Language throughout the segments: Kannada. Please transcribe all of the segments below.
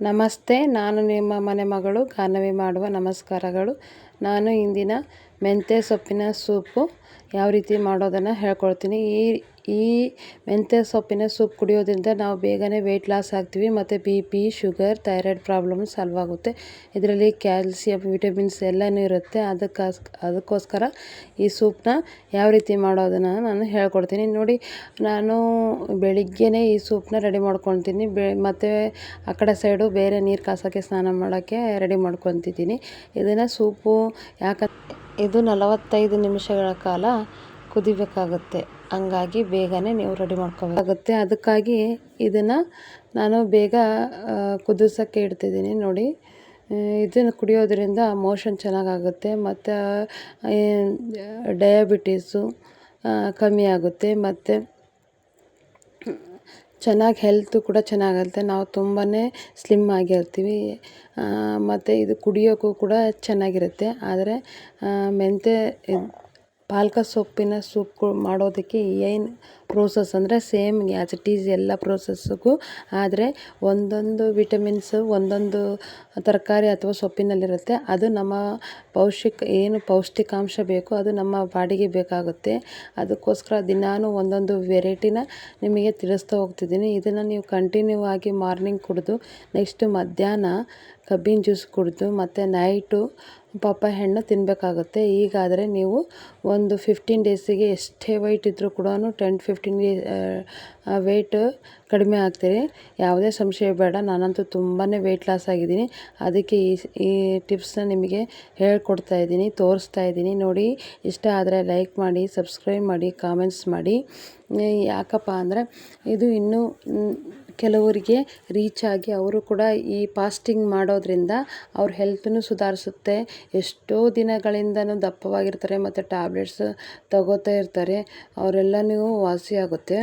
ನಮಸ್ತೆ ನಾನು ನಿಮ್ಮ ಮನೆ ಮಗಳು ಗಾನವಿ ಮಾಡುವ ನಮಸ್ಕಾರಗಳು. ನಾನು ಇಂದಿನ ಮೆಂತ್ಯ ಸೊಪ್ಪಿನ ಸೂಪು ಯಾವ ರೀತಿ ಮಾಡೋದನ್ನು ಹೇಳ್ಕೊಳ್ತೀನಿ. ಈ ಈ ಮೆಂತ್ಯ ಸೊಪ್ಪಿನ ಸೂಪ್ ಕುಡಿಯೋದ್ರಿಂದ ನಾವು ಬೇಗನೆ ವೆಯ್ಟ್ ಲಾಸ್ ಆಗ್ತೀವಿ ಮತ್ತು B P sugar thyroid problem solve ಆಗುತ್ತೆ. ಇದರಲ್ಲಿ ಕ್ಯಾಲ್ಸಿಯಂ ವಿಟಮಿನ್ಸ್ ಎಲ್ಲನೂ ಇರುತ್ತೆ. ಅದಕ್ಕಾಸ್, ಅದಕ್ಕೋಸ್ಕರ ಈ ಸೂಪ್ನ ಯಾವ ರೀತಿ ಮಾಡೋದನ್ನು ನಾನು ಹೇಳ್ಕೊಡ್ತೀನಿ. ನೋಡಿ, ನಾನು ಬೆಳಿಗ್ಗೆನೇ ಈ ಸೂಪ್ನ ರೆಡಿ ಮಾಡ್ಕೊತೀನಿ ಬೆ, ಮತ್ತು ಆ ಕಡೆ ಸೈಡು ಬೇರೆ ನೀರು ಕಾಸೋಕ್ಕೆ ಸ್ನಾನ ಮಾಡೋಕ್ಕೆ ರೆಡಿ ಮಾಡ್ಕೊತಿದ್ದೀನಿ. ಇದನ್ನು ಸೂಪು ಯಾಕೆ ಇದು ನಲವತ್ತೈದು ನಿಮಿಷಗಳ ಕಾಲ ಕುದಿಬೇಕಾಗುತ್ತೆ. ಹಂಗಾಗಿ ಬೇಗನೆ ನೀವು ರೆಡಿ ಮಾಡ್ಕೋಬೇಕಾಗುತ್ತೆ. ಅದಕ್ಕಾಗಿ ಇದನ್ನು ನಾನು ಬೇಗ ಕುದಿಸೋಕ್ಕೆ ಇಡ್ತಿದ್ದೀನಿ ನೋಡಿ. ಇದನ್ನು ಕುಡಿಯೋದ್ರಿಂದ ಮೋಷನ್ ಚೆನ್ನಾಗಾಗುತ್ತೆ. ಮತ್ತು ಡಯಾಬಿಟೀಸು ಕಮ್ಮಿ ಆಗುತ್ತೆ. ಮತ್ತು ಚೆನ್ನಾಗಿ ಹೆಲ್ತು ಕೂಡ ಚೆನ್ನಾಗಿರುತ್ತೆ ನಾವು ತುಂಬಾ ಸ್ಲಿಮ್ ಆಗಿರ್ತೀವಿ. ಮತ್ತು ಇದು ಕುಡಿಯೋಕ್ಕೂ ಕೂಡ ಚೆನ್ನಾಗಿರುತ್ತೆ. ಆದರೆ ಮೆಂತ್ಯ ಪಾಲಕ ಸೊಪ್ಪಿನ ಸೂಪ್ ಮಾಡೋದಕ್ಕೆ ಏನು ಪ್ರೋಸೆಸ್ ಅಂದರೆ ಸೇಮ್ ಆ್ಯಸ್ ಇಟ್ ಈಸ್ ಎಲ್ಲ ಪ್ರೋಸೆಸ್ಗೂ ಆದರೆ ಒಂದೊಂದು ವಿಟಮಿನ್ಸ್ ಒಂದೊಂದು ತರಕಾರಿ ಅಥವಾ ಸೊಪ್ಪಿನಲ್ಲಿರುತ್ತೆ. ಅದು ನಮ್ಮ ಪೌಷ್ಟಿಕ, ಏನು ಪೌಷ್ಟಿಕಾಂಶ ಬೇಕು ಅದು ನಮ್ಮ ಬಾಡಿಗೆ ಬೇಕಾಗುತ್ತೆ. ಅದಕ್ಕೋಸ್ಕರ ದಿನಾನು ಒಂದೊಂದು ವೆರೈಟಿನ ನಿಮಗೆ ತಿಳಿಸ್ತಾ ಹೋಗ್ತಿದ್ದೀನಿ. ಇದನ್ನು ನೀವು ಕಂಟಿನ್ಯೂ ಆಗಿ ಮಾರ್ನಿಂಗ್ ಕುಡಿದು ನೆಕ್ಸ್ಟ್ ಮಧ್ಯಾಹ್ನ ಕಬ್ಬಿನ ಜ್ಯೂಸ್ ಕುಡಿದು ಮತ್ತು ನೈಟು ಪಪ್ಪಾಯ ಹಣ್ಣು ತಿನ್ನಬೇಕಾಗುತ್ತೆ ಈಗಾದರೆ ನೀವು ಒಂದು ಫಿಫ್ಟೀನ್ ಡೇಸಿಗೆ ಎಷ್ಟೇ ವೈಟ್ ಇದ್ದರೂ ಕೂಡ ಟೆನ್ ಫಿಫ್ಟೀನ್ ವೆಯ್ಟ್ ಕಡಿಮೆ ಆಗ್ತೀರಿ. ಯಾವುದೇ ಸಂಶಯ ಬೇಡ, ನಾನಂತೂ ತುಂಬಾ ವೆಯ್ಟ್ ಲಾಸ್ ಆಗಿದ್ದೀನಿ. ಅದಕ್ಕೆ ಈ ಈ ಟಿಪ್ಸ್ನ ನಿಮಗೆ ಹೇಳ್ಕೊಡ್ತಾ ಇದ್ದೀನಿ, ತೋರಿಸ್ತಾ ಇದ್ದೀನಿ. ನೋಡಿ, ಇಷ್ಟ ಆದರೆ ಲೈಕ್ ಮಾಡಿ ಸಬ್ಸ್ಕ್ರೈಬ್ ಮಾಡಿ ಕಾಮೆಂಟ್ಸ್ ಮಾಡಿ. ಯಾಕಪ್ಪ ಅಂದರೆ ಇದು ಇನ್ನೂ ಕೆಲವರಿಗೆ ರೀಚ್ ಆಗಿ ಅವರು ಕೂಡ ಈ ಫಾಸ್ಟಿಂಗ್ ಮಾಡೋದ್ರಿಂದ ಅವ್ರ ಹೆಲ್ತನ್ನು ಸುಧಾರಿಸುತ್ತೆ. ಎಷ್ಟೋ ದಿನಗಳಿಂದನೂ ದಪ್ಪವಾಗಿರ್ತಾರೆ ಮತ್ತು ಟ್ಯಾಬ್ಲೆಟ್ಸ್ ತಗೋತಾ ಇರ್ತಾರೆ. ಅವರೆಲ್ಲನೂ ವಾಸಿಯಾಗುತ್ತೆ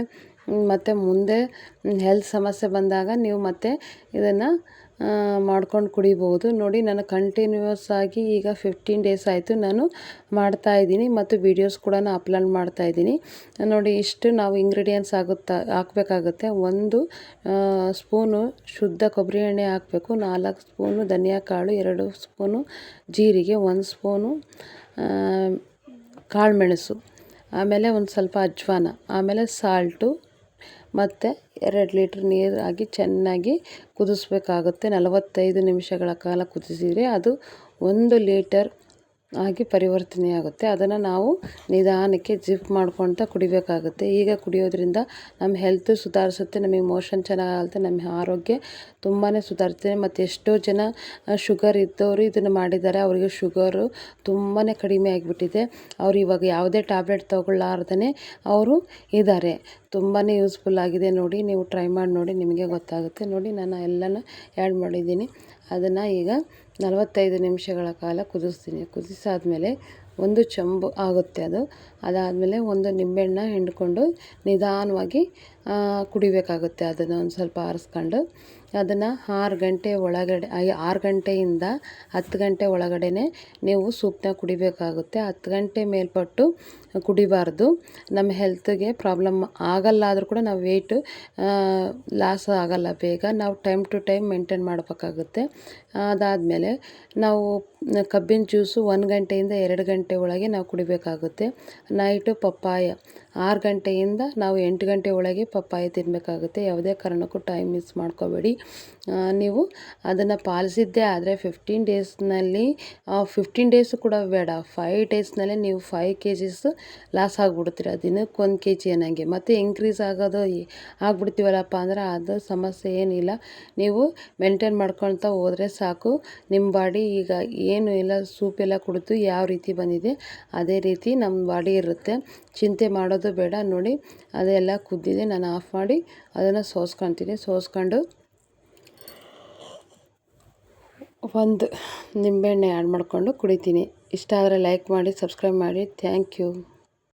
ಮತ್ತು ಮುಂದೆ ಹೆಲ್ತ್ ಸಮಸ್ಯೆ ಬಂದಾಗ ನೀವು ಮತ್ತೆ ಇದನ್ನು ಮಾಡ್ಕೊಂಡು ಕುಡಿಬೋದು. ನೋಡಿ ನಾನು ಕಂಟಿನ್ಯೂಯಸ್ ಆಗಿ ಈಗ ಫಿಫ್ಟೀನ್ ಡೇಸ್ ಆಯಿತು ನಾನು ಮಾಡ್ತಾ ಇದ್ದೀನಿ ಮತ್ತು ವೀಡಿಯೋಸ್ ಕೂಡ ಅಪ್ಲೋಡ್ ಮಾಡ್ತಾ ಇದ್ದೀನಿ. ನೋಡಿ, ಇಷ್ಟು ನಾವು ಇಂಗ್ರೀಡಿಯೆಂಟ್ಸ್ ಆಗುತ್ತಾ, ಹಾಕಬೇಕಾಗುತ್ತೆ. ಒಂದು ಸ್ಪೂನು ಶುದ್ಧ ಕೊಬ್ಬರಿ ಎಣ್ಣೆ ಹಾಕಬೇಕು. ನಾಲ್ಕು ಸ್ಪೂನು ಧನಿಯಾ ಕಾಳು, ಎರಡು ಸ್ಪೂನು ಜೀರಿಗೆ, ಒಂದು ಸ್ಪೂನು ಕಾಳುಮೆಣಸು ಆಮೇಲೆ ಒಂದು ಸ್ವಲ್ಪ ಅಜ್ವಾನ, ಆಮೇಲೆ ಸಾಲ್ಟು ಮತ್ತು ಎರಡು ಲೀಟ್ರ್ ನೀರು ಹಾಕಿ ಚೆನ್ನಾಗಿ ಕುದಿಸ್ಬೇಕಾಗುತ್ತೆ. ನಲವತ್ತೈದು ನಿಮಿಷಗಳ ಕಾಲ ಕುದಿಸಿದರೆ ಅದು ಒಂದು ಲೀಟರ್ ಆಗಿ ಪರಿವರ್ತನೆ ಆಗುತ್ತೆ ಅದನ್ನು ನಾವು ನಿಧಾನಕ್ಕೆ ಜಿಪ್ ಮಾಡ್ಕೊಳ್ತಾ ಕುಡಿಬೇಕಾಗುತ್ತೆ. ಈಗ ಕುಡಿಯೋದ್ರಿಂದ ನಮ್ಮ ಹೆಲ್ತ್ ಸುಧಾರಿಸುತ್ತೆ, ನಮಗೆ ಮೋಷನ್ ಚೆನ್ನಾಗಾಗುತ್ತೆ ನಮ್ಮ ಆರೋಗ್ಯ ತುಂಬಾ ಸುಧಾರಿಸುತ್ತೆ ಮತ್ತು ಎಷ್ಟೋ ಜನ ಶುಗರ್ ಇದ್ದವರು ಇದನ್ನು ಮಾಡಿದ್ದಾರೆ. ಅವರಿಗೆ ಶುಗರು ತುಂಬಾ ಕಡಿಮೆ ಆಗಿಬಿಟ್ಟಿದೆ. ಅವ್ರು ಇವಾಗ ಯಾವುದೇ ಟ್ಯಾಬ್ಲೆಟ್ ತೊಗೊಳ್ಳಾರ್ದೇ ಅವರು ಇದ್ದಾರೆ ತುಂಬಾ ಯೂಸ್ಫುಲ್ ಆಗಿದೆ ನೋಡಿ. ನೀವು ಟ್ರೈ ಮಾಡಿ ನೋಡಿ, ನಿಮಗೆ ಗೊತ್ತಾಗುತ್ತೆ. ನೋಡಿ, ನಾನು ಎಲ್ಲನೂ ಆ್ಯಡ್ ಮಾಡಿದ್ದೀನಿ. ಅದನ್ನು ಈಗ ನಲವತ್ತೈದು ನಿಮಿಷಗಳ ಕಾಲ ಕುದಿಸ್ತೀನಿ. ಕುದಿಸಾದ್ಮೇಲೆ ಒಂದು ಚೊಂಬು ಆಗುತ್ತೆ ಅದು. ಅದಾದಮೇಲೆ ಒಂದು ನಿಂಬೆಹಣ್ಣ ಹಿಂಡ್ಕೊಂಡು ನಿಧಾನವಾಗಿ ಕುಡಿಬೇಕಾಗುತ್ತೆ. ಅದನ್ನು ಒಂದು ಸ್ವಲ್ಪ ಆರಿಸ್ಕೊಂಡು ಅದನ್ನು ಆರು ಗಂಟೆ ಒಳಗಡೆ ಆರು ಗಂಟೆಯಿಂದ ಹತ್ತು ಗಂಟೆ ಒಳಗಡೆ ನೀವು ಸೂಪ್ನ ಕುಡಿಬೇಕಾಗುತ್ತೆ. ಹತ್ತು ಗಂಟೆ ಮೇಲ್ಪಟ್ಟು ಕುಡಿಬಾರ್ದು. ನಮ್ಮ ಹೆಲ್ತ್ಗೆ ಪ್ರಾಬ್ಲಮ್ ಆಗಲ್ಲ ಆದರೂ ಕೂಡ ನಾವು ವೆಯ್ಟು ಲಾಸ್ ಆಗಲ್ಲ ಬೇಗ. ನಾವು ಟೈಮ್ ಟು ಟೈಮ್ ಮೇಂಟೈನ್ ಮಾಡಬೇಕಾಗುತ್ತೆ. ಅದಾದಮೇಲೆ ನಾವು ಕಬ್ಬಿನ ಜ್ಯೂಸು ಒಂದು ಗಂಟೆಯಿಂದ ಎರಡು ಗಂಟೆ ಒಳಗೆ ನಾವು ಕುಡಿಬೇಕಾಗುತ್ತೆ. Night papaya. ಆರು ಗಂಟೆಯಿಂದ ನಾವು ಎಂಟು ಗಂಟೆ ಒಳಗೆ ಪಪ್ಪಾಯ ತಿನ್ನಬೇಕಾಗುತ್ತೆ ಯಾವುದೇ ಕಾರಣಕ್ಕೂ ಟೈಮ್ ಮಿಸ್ ಮಾಡ್ಕೋಬೇಡಿ. ನೀವು ಅದನ್ನು ಪಾಲಿಸಿದ್ದೇ ಆದರೆ ಫಿಫ್ಟೀನ್ ಡೇಸ್ನಲ್ಲಿ ಫಿಫ್ಟೀನ್ ಡೇಸು ಕೂಡ ಬೇಡ. ಫೈವ್ ಡೇಸ್ನಲ್ಲೇ ನೀವು ಫೈವ್ ಕೆ ಜಿಸ್ ಲಾಸ್ ಆಗಿಬಿಡ್ತೀರ. ದಿನಕ್ಕೆ ಒಂದು ಕೆ ಜಿ ಅನ್ನಂಗೆ. ಮತ್ತು ಇನ್ಕ್ರೀಸ್ ಆಗೋದು ಆಗ್ಬಿಡ್ತೀವಲ್ಲಪ್ಪ ಅಂದ್ರೆ ಅದು ಸಮಸ್ಯೆ ಏನಿಲ್ಲ. ನೀವು ಮೇಂಟೈನ್ ಮಾಡ್ಕೊಳ್ತಾ ಹೋದರೆ ಸಾಕು. ನಿಮ್ಮ ಬಾಡಿ ಈಗ ಏನು ಎಲ್ಲ ಸೂಪ್ ಎಲ್ಲ ಕುಡಿದು ಯಾವ ರೀತಿ ಬಂದಿದೆ, ಅದೇ ರೀತಿ ನಮ್ಮ ಬಾಡಿ ಇರುತ್ತೆ. ಚಿಂತೆ ಮಾಡೋದು ಬೇಡ, ನೋಡಿ. ಅದೆಲ್ಲ ಕುದ್ದಿದೆ, ನಾನು ಆಫ್ ಮಾಡಿ ಅದನ್ನು ಸೋಸ್ಕೊತೀನಿ. ಸೋಸ್ಕೊಂಡು ಒಂದು ನಿಂಬೆಹಣ್ಣೆ ಆ್ಯಡ್ ಮಾಡಿಕೊಂಡು ಕುಡಿತೀನಿ. ಇಷ್ಟ ಆದರೆ ಲೈಕ್ ಮಾಡಿ, ಸಬ್ಸ್ಕ್ರೈಬ್ ಮಾಡಿ. Thank you.